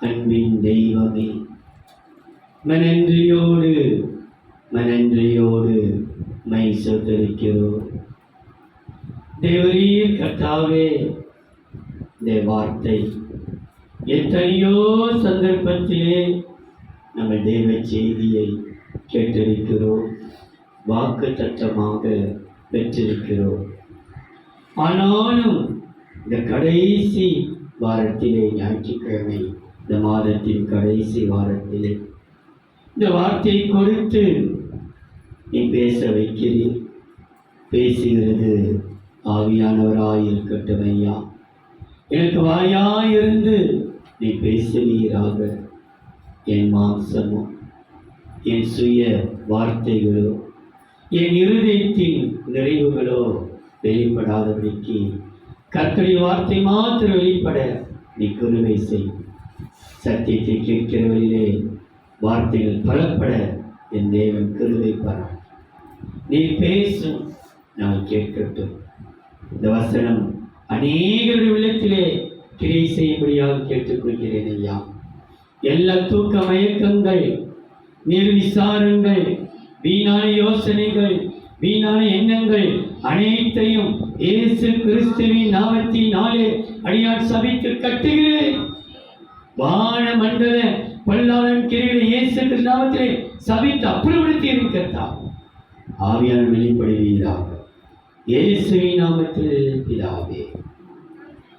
அன்பின் தெய்வமே. மனன்றியோடு மனன்றியோடு மை சொத்தரிக்கிறோம். தேவரீர் கர்த்தாவே இந்த வார்த்தை எத்தனையோ சந்தர்ப்பத்திலே நம்ம தேவ செய்தியை கேட்டிருக்கிறோம். வாக்கு தத்தமாக பெற்றிருக்கிறோம். ஆனாலும் இந்த கடைசி வாரத்திலே ஞாயிற்றுக்கிழமை இந்த மாதத்தின் கடைசி வாரத்திலே இந்த வார்த்தையை கொடுத்து நீ பேச வைக்கிறீர் பேசுகிறது ஆவியானவராய் இருக்கட்டும் ஐயா எனக்கு வாயாயிருந்து நீ பேசுவீராக. என் மாம்சமோ என் சுய வார்த்தைகளோ என் இருதயத்தின் நிறைவுகளோ வெளிப்படாதபடிக்கு கற்கடி வார்த்தை மாத்திரம் வெளிப்பட நீ குருவை செய். சத்தியத்தை கேட்கிறவர்களே வார்த்தைகள் பலப்பட என் தேவன் கருவை பாராட்டு நீ பேசும் நான் கேட்கட்டும். இந்த வசனம் அநேகருடைய உள்ளத்திலே கிரை செய்யும்படியாக கேட்டுக்கொள்கிறேன் ஐயா. எல்லா தூக்க மயக்கங்கள் நிர்விசாரங்கள் வீணான யோசனைகள் வீணான எண்ணங்கள் அனைத்தையும் இயேசு கிறிஸ்துவின் நாமத்தினாலே அடியார் சபைக்கு கட்டுகிறேன். வான மண்டல பல்லாளன் கிரிகளை இயேசு நாமத்திலே சபித்து அப்புறப்படுத்தி இருக்கிறதா ஆவியான வெளிப்படுவீராக. இயேசுவின் நாமத்தில் பிதாவே.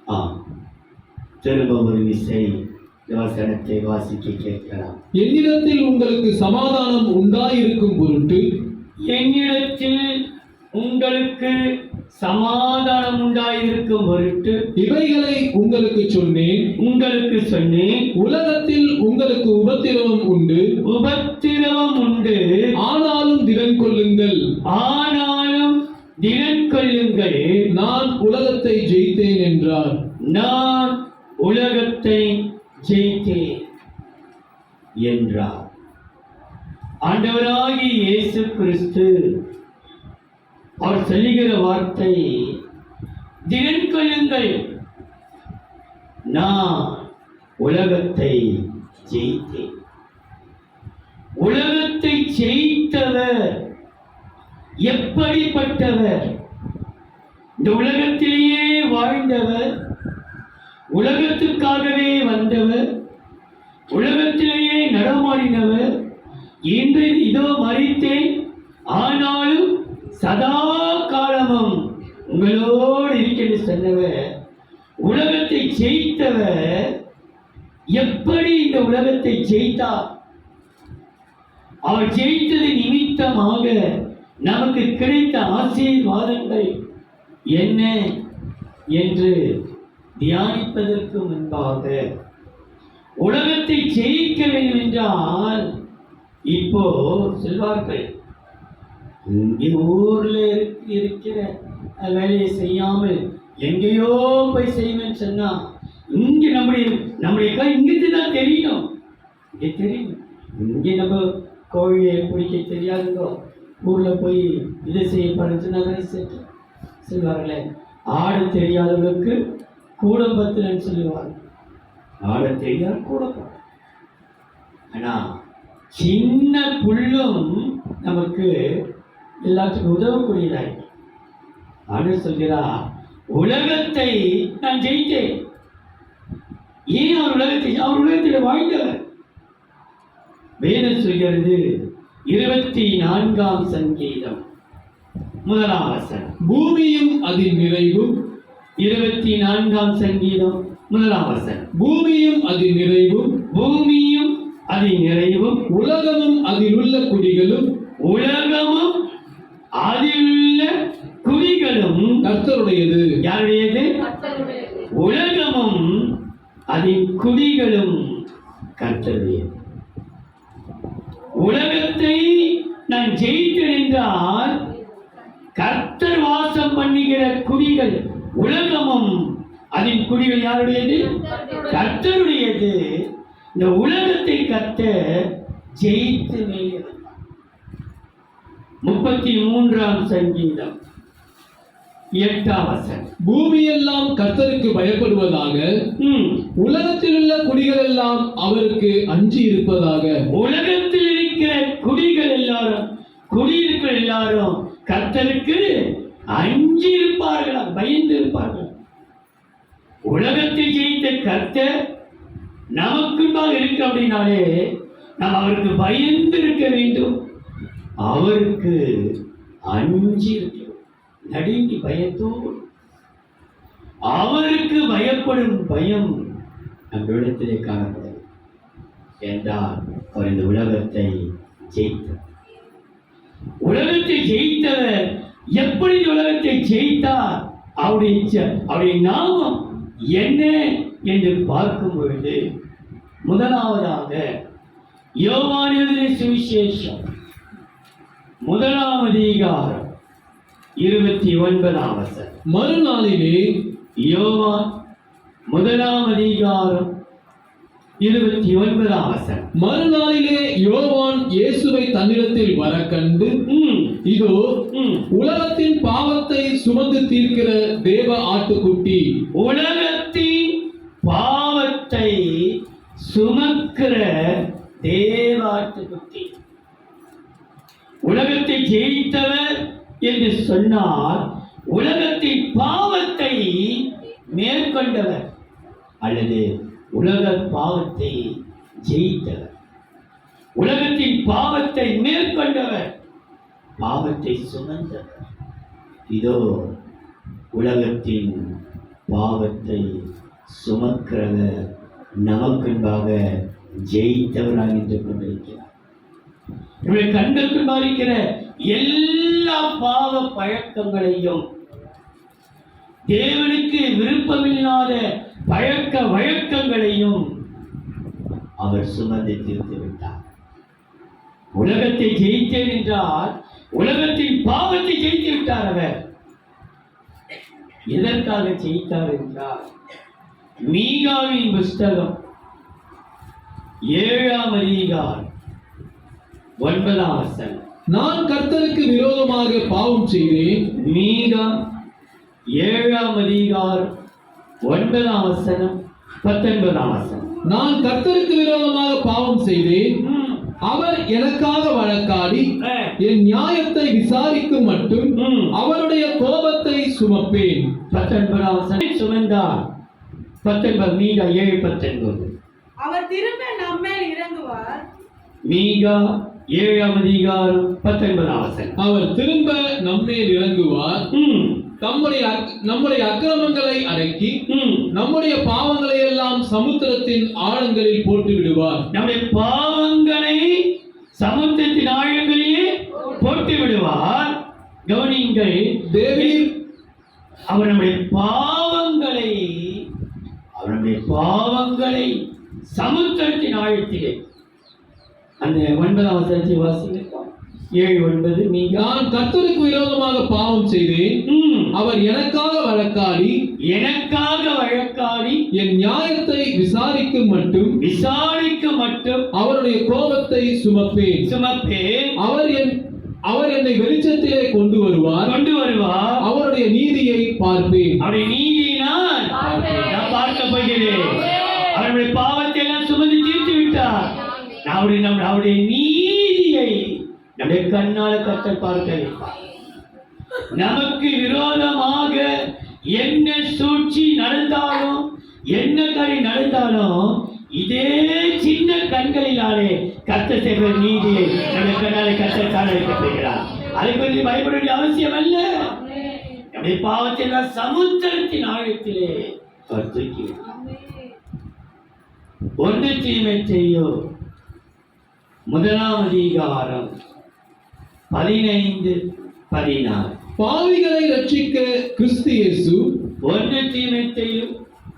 ஆம். திரும்ப ஒரு விசை வசனத்தை வாசிக்க கேட்கலாம். என்னிடத்தில் உங்களுக்கு சமாதானம் உண்டாயிருக்கும் பொருட்டு என்னிடத்தில் உங்களுக்கு சமாதானம் உண்டாயிருக்கும் பொருட்டு இவைகளை உங்களுக்கு சொன்னேன். உங்களுக்கு சொன்னேன். உலகத்தில் உங்களுக்கு உபத்திரவம் உண்டு. உபத்திரவம் உண்டு. ஆனாலும் திடன் கொள்ளுங்கள். ஆனாலும் திடன் கொள்ளுங்கள். நான் உலகத்தை ஜெயித்தேன் என்றார். நான் உலகத்தை ஜெயித்தேன் என்றார். ஆண்டவராகிய இயேசு கிறிஸ்து அவர் சொல்லுகிற வார்த்தை திடன் கொள்ளுங்கள். நான் உலகத்தை ஜெயித்தேன். உலகத்தை ஜெயித்தவர் எப்படிப்பட்டவர்? இந்த உலகத்திலேயே வாழ்ந்தவர் உலகத்துக்காகவே வந்தவர் உலகத்திலேயே நடமாடினவர் இன்று இதோ மறித்தேன் ஆனாலும் சதா காலமும் உங்களோடு இருக்கிறது சொன்னவர் உலகத்தை ஜெயித்தவர் எப்படி இந்த உலகத்தை ஜெயித்தார். அவர் ஜெயித்தது நிமித்தமாக நமக்கு கிடைத்த ஆசீர்வாதங்கள் என்ன என்று தியானிப்பதற்கு முன்பாக உலகத்தை ஜெயிக்க வேண்டும் என்றால் இப்போ செல்வார்கள் இங்கே ஊர்ல இருக்கிற வேலையை செய்யாமல் எங்கேயோ போய் செய்வேன்னு சொன்னா இங்கே நம்முடைய நம்முடைய கை இங்கிருந்து தான் தெரியணும். இங்கே தெரியும் இங்கே நம்ம கோழியை பிடிக்க தெரியாதுங்கோ ஊரில் போய் இதை செய்ய போறேன்னு தானே சேர்த்து சொல்வார்களே. ஆடு தெரியாதவர்களுக்கு கூட பத்துலன்னு சொல்லுவாங்க ஆட தெரியாத கூட ஆனால் சின்ன புல்லும் நமக்கு எல்லாத்துக்கும் உதவக்கூடியதாக ஆண்டு சொல்கிறா உலகத்தை நான் ஜெயித்தேன். ஏன் அவர் உலகத்தை அவர் உலகத்தில் வாழ்ந்தவர்? வேதம் சொல்கிறது இருபத்தி நான்காம் சங்கீதம் முதலாம் வசனம். பூமியும் அதின் நிறைவும். இருபத்தி நான்காம் சங்கீதம் முதலாம் வசனம். பூமியும் அதின் நிறைவும் பூமியும் அதன் நிறைவும் உலகமும் அதில் உள்ள குடிகளும் உலகமும் அதிலுள்ள குடிகளும். கர்த்தருடையது. யாருடையது? உலகமும் அதன் குடிகளும் கத்தருடைய உலகத்தை நான் ஜெயித்தேன் என்றால் கர்த்தர் வாசம் பண்ணுகிற குடிகள் உலகமும் அதன் குடிகள் யாருடையது? கர்த்தருடையது. இந்த உலகத்தை கத்த ஜெயித்து மேலே முப்பத்தி மூன்றாம் சங்கீதம். எட்டாம் வசனம். பூமியெல்லாம் கர்த்தருக்கு பயப்படுவதாக. உலகத்தில் உள்ள குடிகள் எல்லாம் அவருக்கு அஞ்சி இருப்பதாக. உலகத்தில் இருக்கிற குடிகள் எல்லாரும் குடியிருக்கிற எல்லாரும் கர்த்தருக்கு அஞ்சி இருப்பார்களா பயந்து இருப்பார்கள். உலகத்தை ஜெயித்த கர்த்தர் நமக்குள்ளாக இருக்கு அப்படின்னாலே நாம் அவருக்கு பயந்து இருக்க வேண்டும். அவருக்கு அஞ்சி இருக்கிறோம் நடுங்கி பயத்தோடு அவருக்கு பயப்படும் பயம் நம்மிடத்திலே காணப்படும். என்றால் அவர் இந்த உலகத்தை ஜெயித்தார் உலகத்தை ஜெயித்தவர். எப்படி உலகத்தை ஜெயித்தார்? அவருடைய அவருடைய நாமம் என்ன என்று பார்க்கும் பொழுது முதலாவதாக யோகானியதிலே சுவிசேஷம். முதலாம் அதிகாரம். இருபத்தி ஒன்பதாம் வசனம் மறுநாளிலே யோவான் முதலாம் அதிகாரம் இருபத்தி ஒன்பதாம் வசனம் மறுநாளிலே யோவான் இயேசுவை தன்னிடத்தில் வர கண்டு இதோ. உலகத்தின் பாவத்தை சுமந்து தீர்க்கிற தேவ ஆட்டுக்குட்டி உலகத்தின் பாவத்தை சுமக்கிற தேவாட்டுக்குட்டி உலகத்தை ஜெயித்தவர் என்று சொன்னால் உலகத்தின் பாவத்தை மேற்கொண்டவர் அல்லது உலக பாவத்தை ஜெயித்தவர். உலகத்தின் பாவத்தை மேற்கொண்டவர் பாவத்தை சுமந்தவர். இதோ உலகத்தின் பாவத்தை சுமக்கிறவர் நமக்குன்பாக ஜெயித்தவராக நின்று கொண்டிருக்கிறார். நம்முடைய கண்களுக்கு பாதிக்கிற எல்லா பாவ பழக்கங்களையும் தேவனுக்கு விருப்பமில்லாத பழக்க வழக்கங்களையும் அவர் சுமந்து தீர்த்து விட்டார். உலகத்தை ஜெயித்தேன் என்றால் உலகத்தின் பாவத்தை ஜெயித்து விட்டார் அவர். எதற்காக ஜெயித்தார் என்றால் மீகாவின் புஸ்தகம் ஏழாம் அதிகார் ஒன்பதாம் வசனம். நான் கர்த்தருக்கு விரோதமாக பாவம் செய்தேன். மீகா ஏழாம் அதிகாரம் ஒன்பதாம் வசனம் பத்தொன்பதாம் வசனம். நான் கர்த்தருக்கு விரோதமாக பாவம் செய்தேன். அவர் எனக்காக வழக்காடி. என் நியாயத்தை விசாரிக்கும் மட்டும். அவருடைய கோபத்தை சுமப்பேன். பத்தொன்பதாம் வசனம் சுமந்தார் பத்தொன்பது மீகா ஏழு பத்தொன்பது. அவர் திரும்ப நம்மேல் இறங்குவார். மீகா ஏழாம் அதிகாரம் பத்தொன்பதாம் வசனம் அவர் திரும்ப நம்மேல் இறங்குவார் ம். நம்முடைய நம்முடைய அக்கிரமங்களை அடக்கி. நம்முடைய பாவங்களை எல்லாம் சமுத்திரத்தின் ஆழங்களில் போட்டு விடுவார் நம்முடைய பாவங்களை சமுத்திரத்தின் ஆழங்களிலே போட்டு விடுவார் கவனிங்கள் தேவீர் அவர் நம்முடைய பாவங்களை அவர் நம்முடைய பாவங்களை சமுத்திரத்தின் ஆழத்திலே அந்த ஒன்பதாம் வசனத்தை வாசிங்க ஏழு ஒன்பது நான் கர்த்தருக்கு விரோதமாக பாவம் செய்தேன். அவர் எனக்காக வழக்காடி எனக்காக வழக்காடி என் நியாயத்தை விசாரிக்கும் மட்டும் விசாரிக்க மட்டும் அவருடைய கோபத்தை சுமப்பேன். சுமப்பேன். அவர் என் அவர் என்னை வெளிச்சத்திலே கொண்டு வருவார். கொண்டு வருவார். அவருடைய நீதியை பார்ப்பேன். அவருடைய நீதியினால் நான் பார்க்க போகிறேன். அவருடைய பாவத்தை எல்லாம் சுமந்து தீர்த்து விட்டார். அவருடைய நம் அவருடைய நீதியை நம்முடைய கண்ணால கத்தல் பார்க்க வைப்பார் நமக்கு விரோதமாக என்ன சூழ்ச்சி நடந்தாலும் என்ன கறி நடந்தாலும் இதே சின்ன கண்களினாலே கத்த செய்வர் நீதியை நம்முடைய கண்ணாலே கத்தர் காண அதை பற்றி பயப்பட வேண்டிய அவசியம் அல்ல. நம்முடைய பாவத்தை எல்லாம் சமுத்திரத்தின் ஆழத்திலே அவர் தூக்கி ஒன்று தீமை செய்யோ முதலாம் அதிகாரம் பதினைந்து பதினாறு பாவிகளை ரட்சிக்க கிறிஸ்து இயேசு ஒன்று தீமை செய்யும்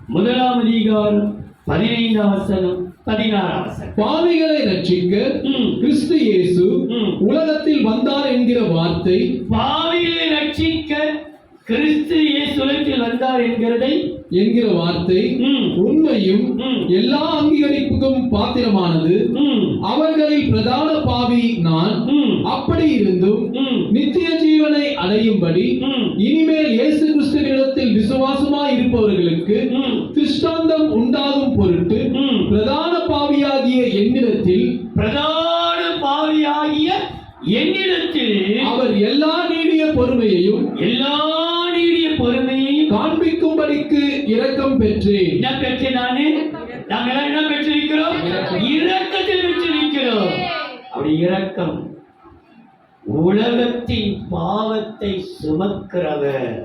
முதலாம் அதிகாரம் பதினைந்தாம் வசனம் பதினாறாம் பாவிகளை ரட்சிக்க. கிறிஸ்து இயேசு. உலகத்தில் வந்தார் என்கிற வார்த்தை பாவிகளை ரட்சிக்க கிறிஸ்து இயேசு உலகத்தில் வந்தார் என்கிறதை என்கிற வார்த்தை உண்மையும் எல்லா அங்கீகரிப்புக்கும் பாத்திரமானது. அவர்களில் பிரதான பாவி நான் அப்படி இருந்தும் நித்திய ஜீவனை அடையும்படி இனிமேல் இயேசு கிறிஸ்துவினிடத்தில் விசுவாசமாய் இருப்பவர்களுக்கு திருஷ்டாந்தம் உண்டாகும் பொருட்டு. பிரதான பாவியாகிய என்னிடத்தில் பிரதான பாவியாகிய என்னிடத்தில் அவர் எல்லா நீடிய பொறுமையையும் எல்லா நீடிய பொறுமையையும் காண்பிக்கும்படிக்கு பெற்றேன் என்ன பெற்று நானு? நாங்க எல்லாம் என்ன பெற்றிருக்கிறோம்? இரக்கத்தில் பெற்றிருக்கிறோம். அப்படி இரக்கம் உலகத்தின் பாவத்தை சுமக்கிறவர்.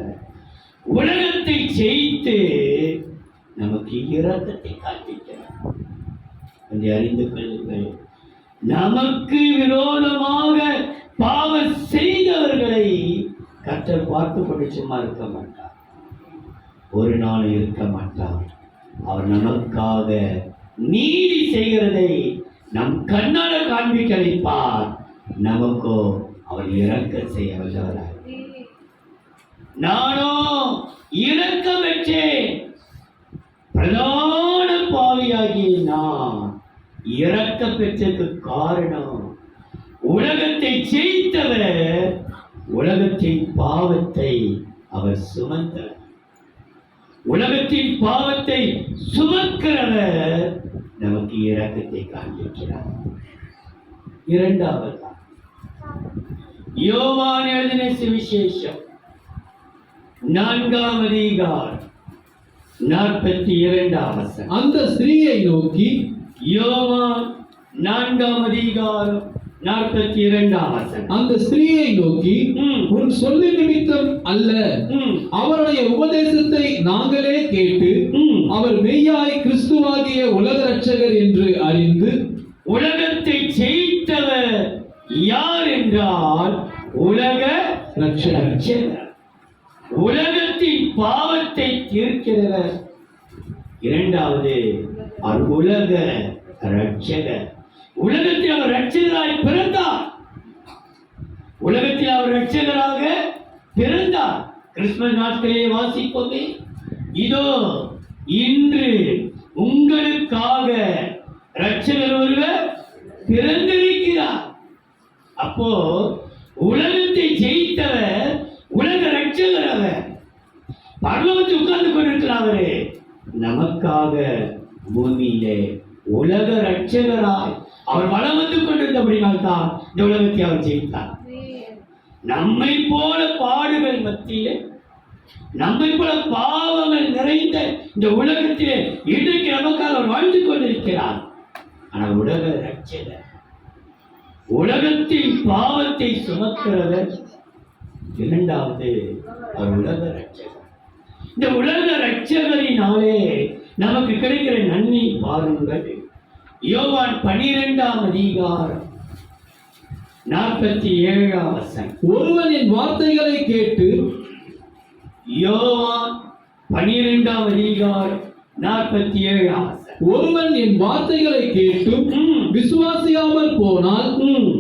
உலகத்தை ஜெயித்து நமக்கு இரக்கத்தை காண்பிக்கிறார். என்று அறிந்து கொள்ளுங்கள். நமக்கு விரோதமாக பாவம் செய்தவர்களை கர்த்தர் பார்த்து கொண்டு சும்மா இருக்க மாட்டார். ஒரு நாள் இருக்க மாட்டார். அவர் நமக்காக நீதி செய்கிறதை நம் கண்ணால காண்பிக்க வைப்பார். நமக்கோ அவர் இறக்க செய்ய வல்லவராய். நானோ இறக்க பெற்றேன். பிரதான பாவியாகிய நான் இறக்க பெற்றதுக்கு காரணம் உலகத்தை ஜெயித்தவர் உலகத்தின் பாவத்தை அவர் சுமந்தவர். உலகத்தின் பாவத்தை சுமக்கிறவர் நமக்கு இரக்கத்தை காண்பிக்கிறார். இரண்டாவது? யோவான் எழுதின சுவிசேஷம். நான்காம் அதிகாரம் நாற்பத்தி இரண்டாம் அந்த ஸ்திரீயை நோக்கி யோவான் நான்காம் அதிகாரம் நாற்பத்தி இரண்டாம் அந்த ஸ்திரீயை நோக்கி உன் சொல்லி நிமித்தம் அல்ல. அவருடைய உபதேசத்தை நாங்களே கேட்டு. அவர் மெய்யாய் கிறிஸ்துவாகிய உலக ரட்சகர் என்று அறிந்து உலகத்தை ஜெயித்தவர் யார் என்றால் உலக ரட்சகர் உலகத்தின் பாவத்தை தீர்க்கிறவர். இரண்டாவது உலக ரட்சகர் உலகத்தில் அவர் ரட்சகராய் பிறந்தார். உலகத்தில் அவர் ரட்சகராக பிறந்தார். கிறிஸ்துமஸ் நாட்களிலே வாசிப்போமே. இதோ இன்று உங்களுக்காக ரட்சகர் ஒருவர் பிறந்திருக்கிறார். அப்போ உலகத்தை ஜெயித்தவர் உலக ரட்சகர் அவர். பரலோகத்தில் உட்கார்ந்து கொண்டிருக்கிறார் அவரு நமக்காக பூமியிலே உலக ரட்சகராய் அவர் வளம் வந்து கொண்டிருந்தபடினால் தான் இந்த உலகத்தை அவர் ஜெயித்தார். நம்மை போல பாடுகள் மத்தியிலே நம்மை போல பாவங்கள் நிறைந்த இந்த உலகத்திலே இன்றைக்கு நமக்காக அவர் வாழ்ந்து கொண்டிருக்கிறார். ஆனால் உலக ரட்சகர் உலகத்தின் பாவத்தை சுமக்கிறவர் இரண்டாவது அவர் உலக ரட்சகர். இந்த உலக ரட்சகரினாலே நமக்கு கிடைக்கிற நன்மை பாருங்கள். யோவான் பனிரெண்டாம் அதிகாரம் நாற்பத்தி ஏழாம் வசனம். ஒருவன் என் வார்த்தைகளை கேட்டு யோவான் பனிரெண்டாம் அதிகாரம் நாற்பத்தி ஏழாம் ஒருவன் என் வார்த்தைகளை கேட்டும் ம், விசுவாசியாமல் போனால்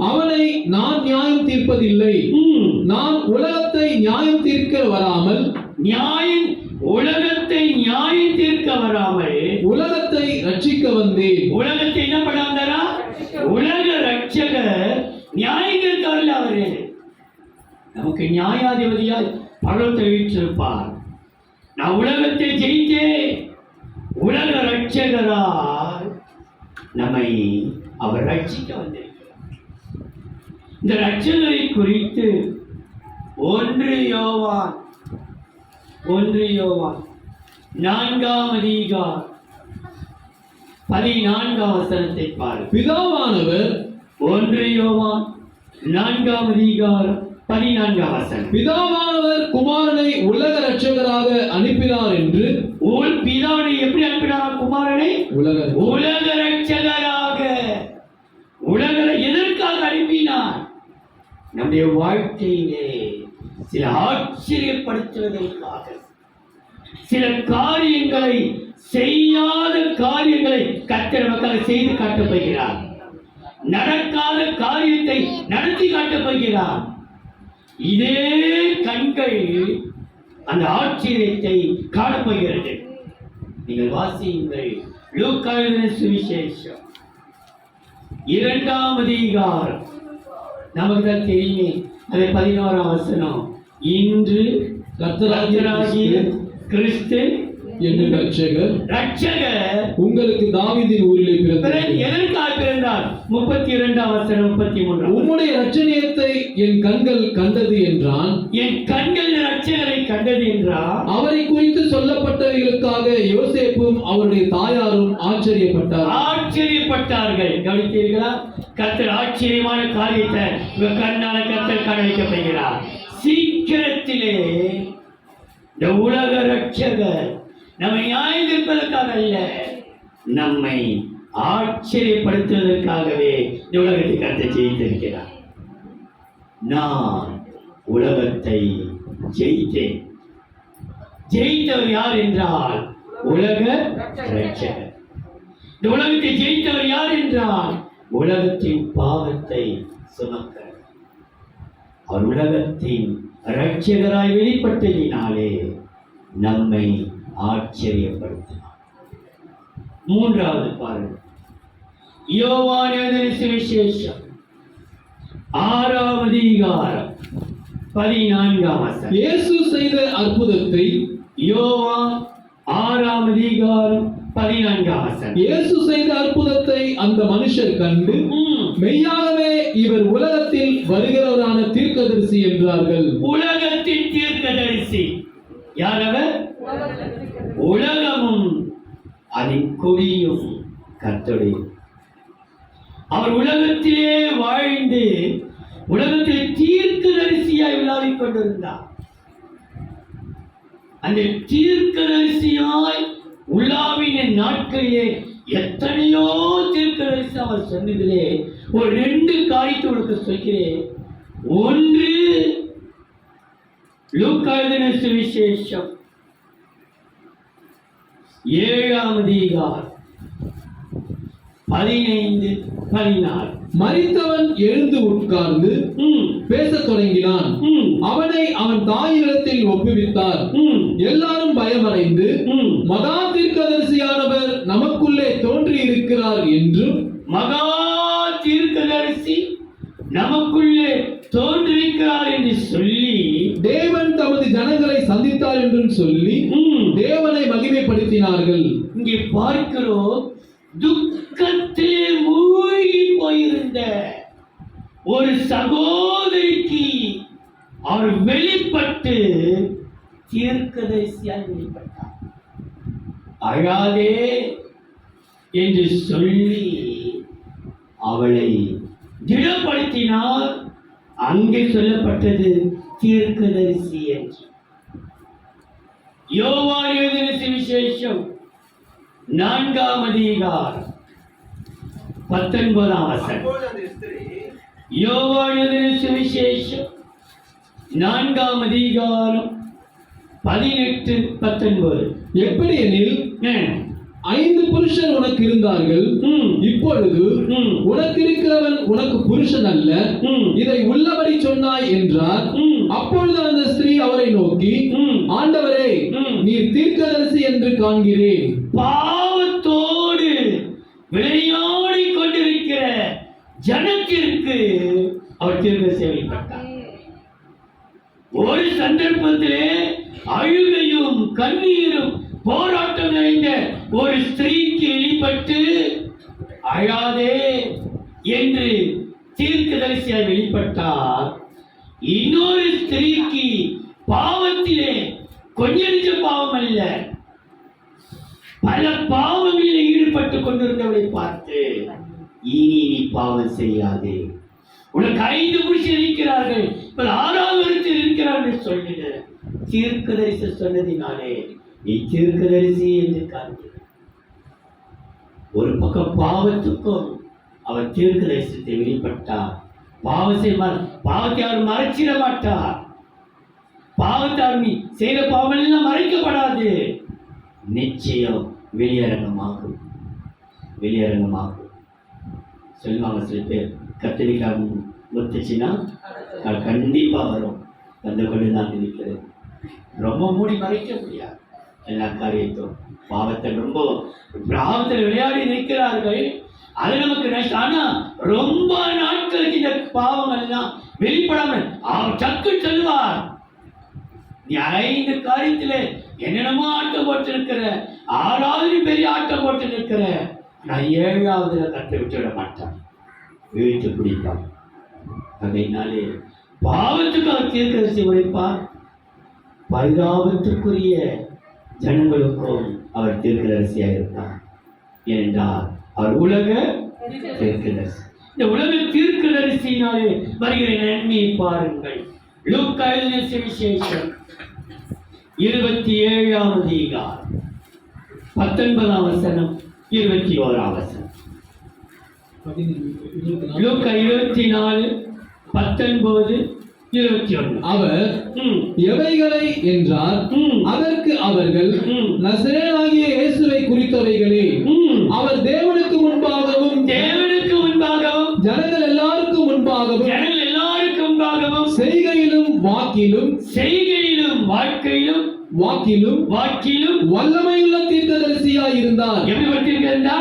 அவனை நான் நியாயம் தீர்ப்பதில்லை. நான் உலகத்தை நியாயம் தீர்க்க வராமல் நியாயம் உலகத்தை நியாயம் தீர்க்க வராமல் உலகத்தை ரட்சிக்க வந்தேன். உலகத்தை என்ன பண்ண வந்தாரா உலக ரட்சகர் நியாயம் தீர்க்க வரல அவரு. நமக்கு நியாயாதிபதியாய் பழத்தை வீற்றிருப்பார் நான் உலகத்தை ஜெயித்தேன். உலக ரட்சகரால் நம்மை அவர் ரட்சிக்க வந்திருக்கிறார். இந்த ரட்சகரை குறித்து ஒன்று யோவான் ஒன்று யோவான். நான்காம் அதிகார். பதினான்காம் வசனத்தை பாருங்கள் பிதாவானவர் ஒன்று யோவான். நான்காம் அதிகாரம். பதினான்காம் வசனம். பிதாவானவர் குமாரனை உலக ரட்சகராக அனுப்பினார் என்று உன் பிதாவை எப்படி அனுப்பினார் குமாரனை? உலக உலக ரட்சகராக உலக எதற்காக அனுப்பினார்? நம்முடைய வாழ்க்கையிலே. சில ஆச்சரியப்படுத்துவதற்காக சில காரியங்களை செய்யாத காரியங்களை கத்திர நமக்காக செய்து காட்டப் போகிறார் நடக்காத காரியத்தை நடத்தி காட்டப் போகிறார் இதே கண்கள் அந்த ஆச்சரியத்தை காணப்போகிறது. நீங்கள் வாசியுங்கள். லூக்கா சுவிசேஷம். இரண்டாம் அதிகாரம். நமக்கு தான் தெரியுமே. அது பதினோராம் வசனம். இன்று கர்த்தராகிய கிறிஸ்து என்று ரட்சகர் ரட்சகர் உங்களுக்கு தாவீதின் ஊரிலே பிறந்தார் எதற்காக பிறந்தார்? முப்பத்தி இரண்டாம் வசனம் முப்பத்தி மூன்றாம் உம்முடைய ரட்சணியத்தை என் கண்கள் கண்டது என்றான். என் கண்கள் ரட்சகரை கண்டது என்றார் அவரை குறித்து சொல்லப்பட்டவைகளுக்காக யோசேப்பும் அவருடைய தாயாரும் ஆச்சரியப்பட்டார் ஆச்சரியப்பட்டார்கள். கவனித்தீர்களா? கர்த்தர் ஆச்சரியமான காரியத்தை உங்க கண்ணால கர்த்தர் காண வைக்கப்படுகிறார் சீக்கிரத்திலே உலக ரட்சகர் நம்மை நியாயந்திருப்பதற்காக அல்ல நம்மை ஆச்சரியப்படுத்துவதற்காகவே இந்த உலகத்தை கருத்தை ஜெயித்திருக்கிறார். நான் உலகத்தை ஜெயித்தேன். ஜெயித்தவர் யார் என்றால் உலக ரட்சகர் இந்த உலகத்தை ஜெயித்தவர் யார் என்றால் உலகத்தின் பாவத்தை சுமக்க அவர் உலகத்தின் ரட்சகராய் வெளிப்பட்டதினாலே நம்மை ஆச்சரியப்படுத்தினார். மூன்றாவது பாருங்கள் யோவான் சுவிசேஷம். ஆறாம் அதிகாரம். பதினான்காம் இயேசு செய்த அற்புதத்தை யோவான் ஆறாம் அதிகாரம் பதினான்காம் வசனம். இயேசு செய்த அற்புதத்தை அந்த மனுஷர் கண்டு. மெய்யாகவே இவர் உலகத்தில் வருகிறவரான தீர்க்கதரிசி என்றார்கள். உலகத்தின் தீர்க்கதரிசி. யார் அவர்? உலகமும் அதன் கொடியும் கர்த்தருடைய. அவர் உலகத்திலே வாழ்ந்து உலகத்தில் தீர்க்கதரிசியாய் விளையாடிக் கொண்டிருந்தார். அந்த தீர்க்க தரிசியாய் உள்ளாவின நாட்களிலே எத்தனையோ தீர்க்க தரிசி அவர் சொன்னதிலே ஒரு ரெண்டு காரியத்தை உங்களுக்கு சொல்கிறேன். ஒன்று லூக்கா எழுதின சுவிசேஷம் ஏழாம் அதிகாரம் பதினைந்து பதினாறு. மரித்தவன் எழுந்து உட்கார்ந்து பேசத் தொடங்கினான். அவனை அவன் தாயிடத்தில் ஒப்புவித்தார். எல்லாரும் பயமடைந்து மகா தீர்க்கதரிசியானவர் நமக்குள்ளே தோன்றி இருக்கிறார் என்றும் மகா தீர்க்கதரிசி நமக்குள்ளே தோன்றிருக்கிறார் என்று சொல்லி தேவன் ஜனங்களை சந்தித்தார் என்றும் சொல்லி தேவனை மகிமைப்படுத்தினார்கள். இங்கே பார்க்கிறோம் துக்கத்திலே மூழ்கி போயிருந்த ஒரு சகோதரிக்கு அவர் வெளிப்பட்டு தீர்க்கதரிசியாய் வெளிப்பட்டார். அழாதே என்று சொல்லி அவளை திடப்படுத்தினார். அங்கே சொல்லப்பட்டது தீர்க்கதரிசி என்று. யோவான் எழுதின சுவிசேஷம் நான்காம் அதிகாரம் பத்தொன்பதாம் வசனம். யோவான் எழுதின சுவிசேஷம் நான்காம் அதிகாரம் பதினெட்டு பத்தொன்பது. எப்படி எனில் ஐந்து புருஷன் உனக்கு இருந்தார்கள். இப்பொழுது உனக்கு இருக்கிறவன் உனக்கு புருஷன் அல்ல. இதை உள்ளபடி சொன்னாய் என்றார். அப்பொழுது அந்த ஸ்திரீ அவரை நோக்கி. ஆண்டவரே. நீர் தீர்க்கதரிசி என்று காண்கிறேன். பாவத்தோடு விளையாடி கொண்டிருக்கிற ஜனத்திற்கு அவர் தீர்க்க சேவைப்பட்டார் ஒரு சந்தர்ப்பத்திலே அழுகையும் கண்ணீரும் போராட்டம் நிறைந்த ஒரு ஸ்திரீக்கு வெளிப்பட்டு அழாதே என்று தீர்க்கதரிசியாய் வெளிப்பட்டார். இன்னொரு ஸ்திரீக்கு பாவத்திலே கொஞ்ச பாவம் அல்ல பல பாவங்களில் ஈடுபட்டு கொண்டிருந்தவளை பார்த்து இனி நீ பாவம் செய்யாதே. உனக்கு ஐந்து புருஷன் இருக்கிறார்கள். இப்ப ஆறாவது வருஷத்தில் இருக்கிறார்கள் சொல்லின தீர்க்கதரிசி சொன்னதினாலே நீ தீர்க்கதரிசி என்று காண்கிறார் ஒரு பக்கம் பாவத்துக்கும் அவர் தீர்க்கதரிசனத்தை வெளிப்பட்டார் பாவத்தை மற- பாவத்தை அவர் மறைச்சிட மாட்டார். பாவத்தை அவர் செய்த பாவமெல்லாம் மறைக்கப்படாது. நிச்சயம் வெளியரங்கமாகும். வெளியரங்கமாகும். சொல்லுவாங்க சில பேர் கத்திரிக்காய் முத்துச்சுன்னா கண்டிப்பாக வரும். வந்து கொண்டு தான் இருக்கிறது ரொம்ப மூடி மறைக்க முடியாது. எல்லா காரியத்தும் பாவத்தை ரொம்ப பாவத்தில் விளையாடி நிற்கிறார்கள். அது நமக்கு நஷ்டம் ஆனா ரொம்ப நாட்களுக்கு இந்த பாவம் எல்லாம் வெளிப்படாமல் அவர் சக்கு செல்வார். நீ ஐந்து காரியத்துல என்னென்னமோ ஆட்டம் போட்டு இருக்கிற ஆறாவது பெரிய ஆட்டம் போட்டு இருக்கிற நான் ஏழாவதுல கற்று விட்டுவிட மாட்டான். வீழ்த்து பிடிப்பான். அதனாலே பாவத்துக்கு அவர் தீர்க்கரசி உழைப்பார். பரிதாபத்துக்குரிய ஜனங்களுக்கும் அவர் தீர்க்கதரிசியாக இருந்தார் ஏனென்றால் அவர் உலக தீர்க்கதரிசி. இந்த உலக தீர்க்கதரிசியினாலே வருகிற நன்மையை பாருங்கள். சுவிசேஷம் இருபத்தி ஏழாம் அதிகாரம். பத்தொன்பதாம் வசனம் இருபத்தி ஓராம் வசனம் இருபத்தி நாலு பத்தொன்பது இருபத்தி ஒன்று அவர் எவைகளை என்றார் அதற்கு அவர்கள் நசரேனாகிய இயேசுவை குறித்தவைகளே. அவர் தேவனுக்கு முன்பாகவும் தேவனுக்கு முன்பாகவும் ஜனங்கள் எல்லாருக்கும் முன்பாகவும் ஜனங்கள் எல்லாருக்கும் முன்பாகவும் செய்கையிலும் வாக்கிலும் செய்கையிலும் வாழ்க்கையிலும் வாக்கிலும் வாக்கிலும் வல்லமையுள்ள தீர்க்கதரிசியாய் இருந்தார் எப்படி பட்டிருக்கிறதா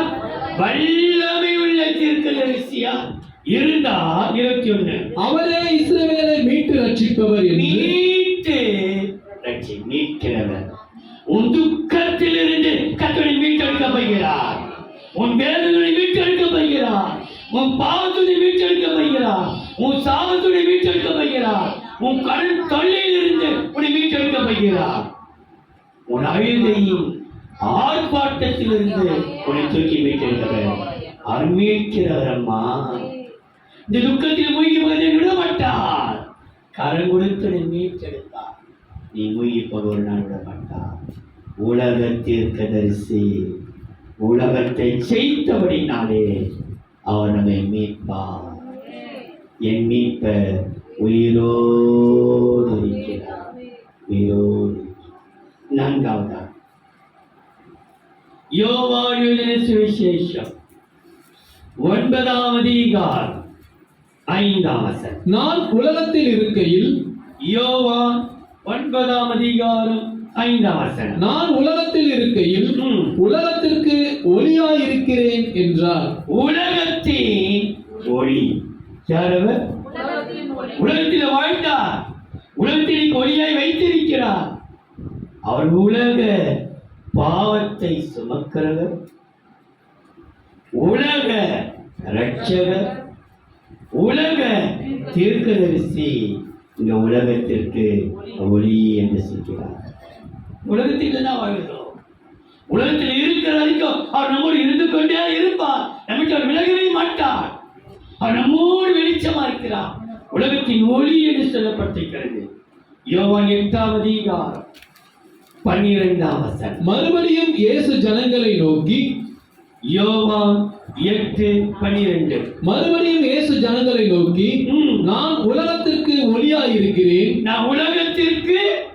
வல்லமை உள்ள தீர்க்கதரிசியா இருந்தார் இருபத்தி ஒண்ணு அவரே இஸ்ரவேலை மீட்டு ரட்சிப்பவர் மீட்டு. ரட்சி மீட்கிறவர். உன் துக்கத்திலிருந்து கத்தனை மீட்டெடுக்க போகிறார். உன் வேதனை மீட்டெடுக்க போகிறார். உன் பாவத்துனை மீட்டெடுக்க போகிறார். உன் சாபத்துனை மீட்டெடுக்க போகிறார். உன் கடன் தொல்லையிலிருந்து உன்னை மீட்டெடுக்க போகிறார். உன் அழுதையின் ஆர்ப்பாட்டத்திலிருந்து உன்னை தூக்கி மீட்கிறவர் அம்மா. இந்த துக்கத்தில் மூழ்கி போவதை விட மாட்டார். கரம் கொடுத்து மீட்டெடுத்தார். நீ மூழ்கி போக ஒரு நாள் விட மாட்டார். உலக தீர்க்கதரிசி உலகத்தை செய்தபடினாலே அவர் நம்மை மீட்பார். என் மீட்ப உயிரோடு இருக்கிறார். உயிரோடு இருக்கிறார். நான்காவதா யோவான் சுவிசேஷம். ஒன்பதாவது அதிகாரம். ஐந்தாம் வசனம். நான் உலகத்தில் இருக்கையில் யோவான் ஒன்பதாம் அதிகாரம் ஐந்தாம் வசனம். நான் உலகத்தில் இருக்கையில். உலகத்திற்கு ஒளியாய் இருக்கிறேன் என்றார். உலகத்தின் ஒளி. யார் அவர்? உலகத்தில் வாழ்ந்தார். உலகத்தில் ஒளியாய் வைத்திருக்கிறார். அவர் உலக பாவத்தை சுமக்கிறவர். உலக ரட்சகர் தீர்க்கதரிசி இந்த உலகத்திற்கு ஒளி என்று சொல்கிறார். உலகத்தில் தான் வாழ்கிறோம் உலகத்தில் இருக்கிற வரைக்கும் அவர் நம்மோடு இருந்து கொண்டே இருப்பார். நம்மிட்டு அவர் விலகவே மாட்டார். அவர் நம்மோடு வெளிச்சமா இருக்கிறார். உலகத்தின் ஒளி என்று சொல்லப்பட்டிருக்கிறது. யோவான் எட்டாம் அதிகாரம் பன்னிரெண்டாம் வசனம். மறுபடியும் இயேசு ஜனங்களை நோக்கி யோவான் எட்டு பன்னிரெண்டு மறுபடியும் இயேசு ஜனங்களை நோக்கி நான் உலகத்திற்கு ஒளியாய் இருக்கிறேன். நான் உலகத்திற்கு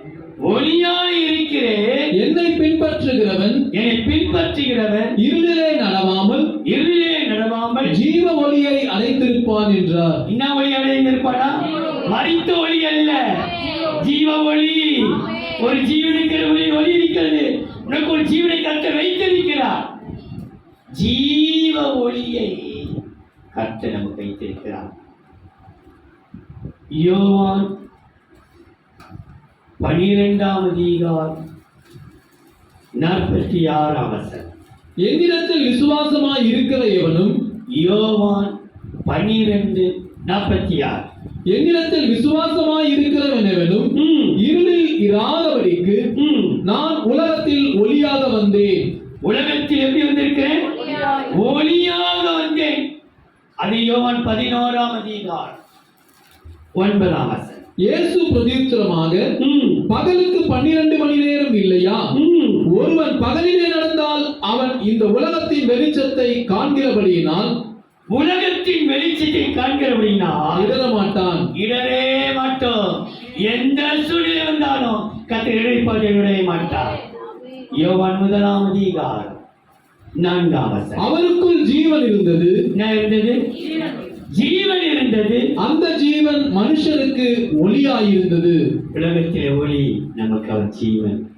ஒளியாய் இருக்கிறேன். என்னை பின்பற்றுகிறவன் என்னை பின்பற்றுகிறவன் இருளிலே நடவாமல் இருளிலே நடவாமல் ஜீவ ஒளியை அடைந்திருப்பான் என்றார். என்ன ஒளி அடைந்திருப்பானா? மறித்த ஒளி அல்ல. ஜீவ ஒளி. ஒரு ஜீவனுக்கு ஒளி ஒளி இருக்கிறது. உனக்கு ஒரு ஜீவனை கத்த வைத்திருக்கிறார். ஜீவ ஒளியை கத்த நமக்கு வைத்திருக்கிறார். யோவான் பனிரெண்டாம் அதிகாரம் நாற்பத்தி ஆறாம் வசனம். என்னிடத்தில் விசுவாசமாய் இருக்கிற எவனும் யோவான் பனிரெண்டு நாற்பத்தி ஆறு. என்னிடத்தில் விசுவாசமாய் இருக்கிறவன் எவனும் இருளில் இராதபடிக்கு. நான் உலகத்தில் ஒளியாக வந்தேன். உலகத்தில் எப்படி வந்திருக்கிறேன்? ஒளியாக வந்தேன். அது யோவான் பதினோராம் அதிகாரம் ஒன்பதாம் வசனம். இயேசு பிரதியுத்தரமாக பகலுக்கு பன்னிரண்டு மணி நேரம் இல்லையா. ஒருவன் பகலிலே நடந்தால் அவன் இந்த உலகத்தின் வெளிச்சத்தை காண்கிறபடியினால் உலகத்தின் வெளிச்சத்தை காண்கிறபடினால் இடர மாட்டான் இடரே மாட்டோம் எந்த சூழ்நிலை வந்தாலும் கத்த இடைப்பாதை விடவே மாட்டார் யோவான் முதலாம் அதிகாரம் நான்காம் வசனம் அவருக்குள் ஜீவன் இருந்தது. என்ன இருந்தது? ஜீவன் இருந்தது. அந்த ஜீவன் மனுஷருக்கு ஒளியாயிருந்தது. உலகத்திலே ஒளி நமக்கு அவர் ஜீவன்.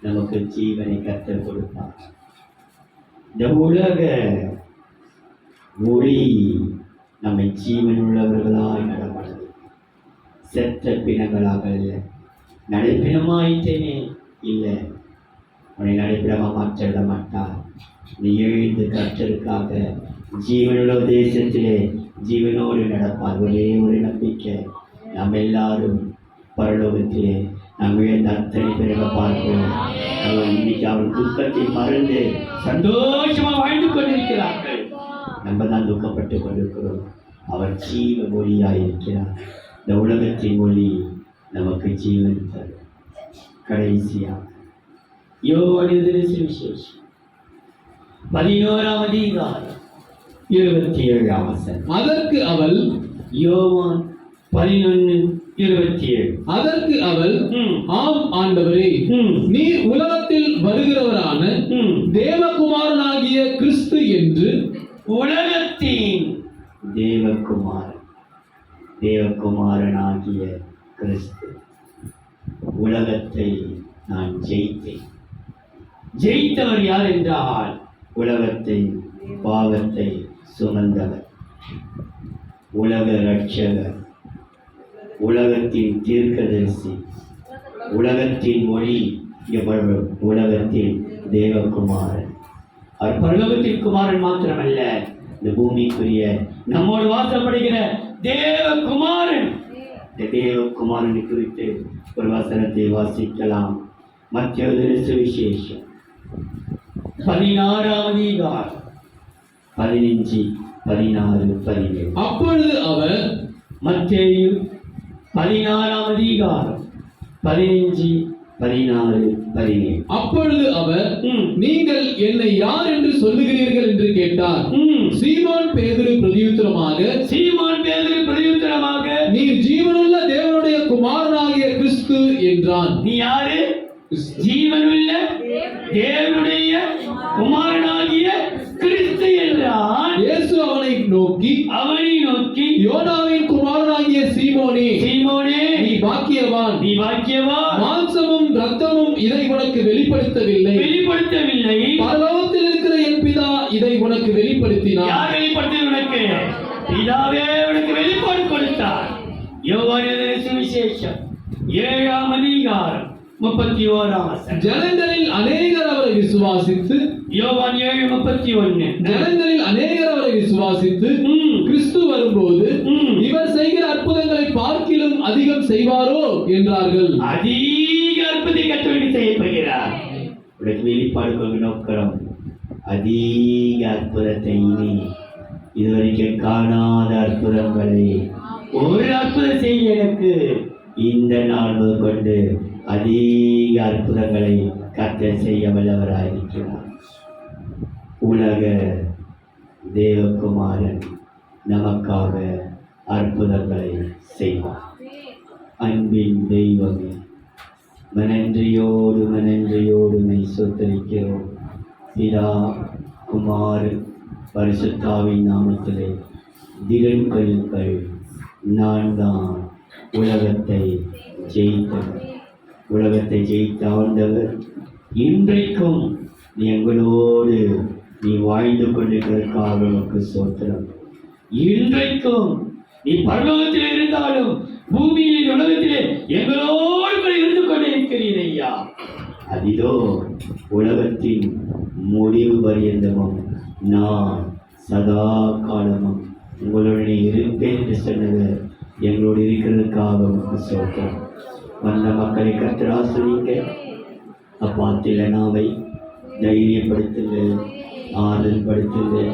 நமக்கு ஜீவனை கத்தர் கொடுப்பார். இந்த உலக ஒளி நம்மை ஜீவன் உள்ளவர்களாய் நடமாடுது செத்த பிணங்களாக இல்லை நடைப்பிணமாயிட்டேனே இல்லை. உன்னை நடைப்பிடமா மாற்றிட மாட்டார். நீ எழுந்து கற்றலுக்காக ஜீவனுள்ள தேசத்திலே ஜீவனோடு நடப்பார். ஒரே ஒரு நம்பிக்கை. நாம் எல்லாரும் பரலோகத்திலே நாம் இழந்த அத்தனை பேரை பார்க்கிறோம் அவர் இன்னைக்கு அவர் துக்கத்தை மறந்து சந்தோஷமா வாழ்ந்து கொண்டிருக்கிறார்கள். நம்ம தான் துக்கப்பட்டு கொண்டிருக்கிறோம். அவர் ஜீவ மொழியாக இருக்கிறார். இந்த உலகத்தின் மொழி நமக்கு ஜீவன் தரும். கடைசியாக யோவானிதின சுவிசேஷம் பதினோராம் அதிகாரம். இருபத்தி ஏழாம் வசனம் அதற்கு அவள் யோவான் பதினொன்று இருபத்தி ஏழு அதற்கு அவள் ஆம் ஆண்டவரே நீர் உலகத்தில் வருகிறவரான. தேவகுமாரனாகிய கிறிஸ்து என்று உலகத்தின் தேவகுமாரன் தேவகுமாரனாகிய கிறிஸ்து. உலகத்தை நான் ஜெயித்தேன். ஜெயித்தவர் யார் என்றால் உலகத்தை பாவத்தை சுமந்தவர். உலக ரட்சகர் உலகத்தின் தீர்க்கதரிசி. உலகத்தின் மொழி எவ்வளவு? உலகத்தின் தேவகுமாரன். அவர் பரலோகத்தின் குமாரன் மாத்திரமல்ல இந்த பூமிக்குரிய நம்மோடு வாசப்படுகிற தேவகுமாரன். இந்த தேவகுமாரனை குறித்து ஒரு வசனத்தை வாசிக்கலாம். மத்திய சுவிசேஷம். பதினாறாம் அதிகாரம் பதினஞ்சு பதினாறு பதினேழு. அப்பொழுது அவர் மத்தேயு பதினாறாம் அதிகாரம் பதினஞ்சு பதினாறு பதினேழு. அப்பொழுது அவர் நீங்கள் என்னை யார் என்று சொல்லுகிறீர்கள் என்று கேட்டார். சீமோன் பேதுரு பிரதியுத்தரமாக சீமான் பேதுரு பிரதியுத்தரமாக நீர் ஜீவனுள்ள தேவனுடைய குமாரனாகிய கிறிஸ்து என்றான். நீ யாரு? ஜீவனுள்ள தேவனுடைய குமாரனாகிய கிறிஸ்து என்றான் இயேசு அவனை நோக்கி அவனை நோக்கி யோனாவின் குமாரனாகிய சீமோனே சீமோனே நீ பாக்கியவான். நீ பாக்கியவா? மாம்சமும் ரத்தமும் இதை உனக்கு வெளிப்படுத்தவில்லை. வெளிப்படுத்தவில்லை. பரலோகத்தில் இருக்கிற என் பிதா இதை உனக்கு வெளிப்படுத்தினார். யார் வெளிப்படுத்தது உனக்கு? பிதாவே உனக்கு வெளிப்பாடு கொடுத்தார் யோவான சுவிசேஷம் ஏழாம் அதிகாரம் முப்பத்தி ஓராம் ஜனங்களில் அநேகர் அவரை விசுவாசித்து யோவான் ஏழு முப்பத்தி ஒன்னு. ஜனங்களில் அநேகர் அவரை விசுவாசித்து கிறிஸ்து வரும்போது. இவர் செய்கிற அற்புதங்களை பார்க்கிலும் அதிகம் செய்வாரோ என்றார்கள். அதிக அற்புதத்தை கற்றுவிட்டு செய்யப்படுகிறார் வெளிப்பாடு கொண்டு நோக்கிறோம் அதிக அற்புதத்தை இனி இதுவரைக்கும் காணாத அற்புதங்களை ஒரு அற்புதம் செய்ய எனக்கு. இந்த நாள் முதற்கொண்டு அதிக அற்புதங்களை கத்த செய்ய வல்லவராயிருக்கிறார். உலக தேவகுமாரன் நமக்காக அற்புதங்களை செய்வார். அன்பின் தெய்வமே மனன்றியோடு மனன்றியோடு மெய் சொத்தரிக்கிறோம். பிதா குமார் பரிசுத்தாவின் நாமத்திலே திடன் கொள்ளுங்கள் நான் தான் உலகத்தை ஜெயித்தேன் உலகத்தை ஜெயித்து ஆழ்ந்தவர் இன்றைக்கும் நீ எங்களோடு நீ வாழ்ந்து கொண்டிருக்கிறதுக்காக உனக்கு சோத்திரம். இன்றைக்கும் நீ பரலோகத்தில் இருந்தாலும் பூமியில் உலகத்திலே எங்களோடு இருந்து கொண்டிருக்கிறீர் ஐயா. அதிலோ உலகத்தின் முடிவு பரியந்தமும் நான் சதா காலமும் உங்களுடைய இருப்பேன் என்று சொன்னவர் எங்களோடு இருக்கிறதுக்காக உனக்கு சோத்திரம். வந்த மக்களை கத்திராசிரிங்க அப்பா திலனாவை தைரியப்படுத்துங்கள் ஆறுதல் படுத்துங்கள்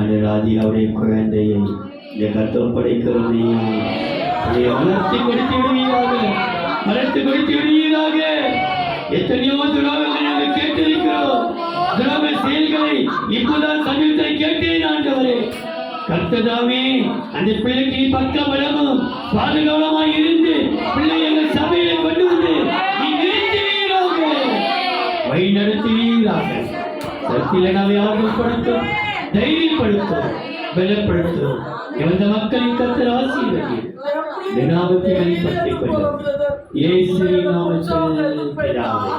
அனுராதியாவுடைய குழந்தையை இந்த கத்தம் படைக்கிறோமையா அதை வளர்த்து கொடுத்து விடுவீராக. வளர்த்து கொடுத்து விடுவீராக. எத்தனையோ துரோகங்களை நாங்கள் கேட்டிருக்கிறோம். துரோக செயல்களை இப்போதான் சமீபத்தை கேட்டேன் ஆண்டவரே. கர்த்ததாமே அந்த பிள்ளைக்கு பக்க பலமும் பாதுகாவலமாய் இருந்து பிள்ளை எங்கள் சபையில கொண்டு வந்து நீ நிறுத்துவீராக வழி நடத்துவீராக சத்தில நாவை ஆர்வம் கொடுத்தோம் தைரியப்படுத்தும் பலப்படுத்தும் எந்த மக்களின் கத்தர் ஆசீர்வதி நாமத்தை வெளிப்படுத்திக் கொள்ளும். இயேசுவின் நாமத்தில் பிதாவே.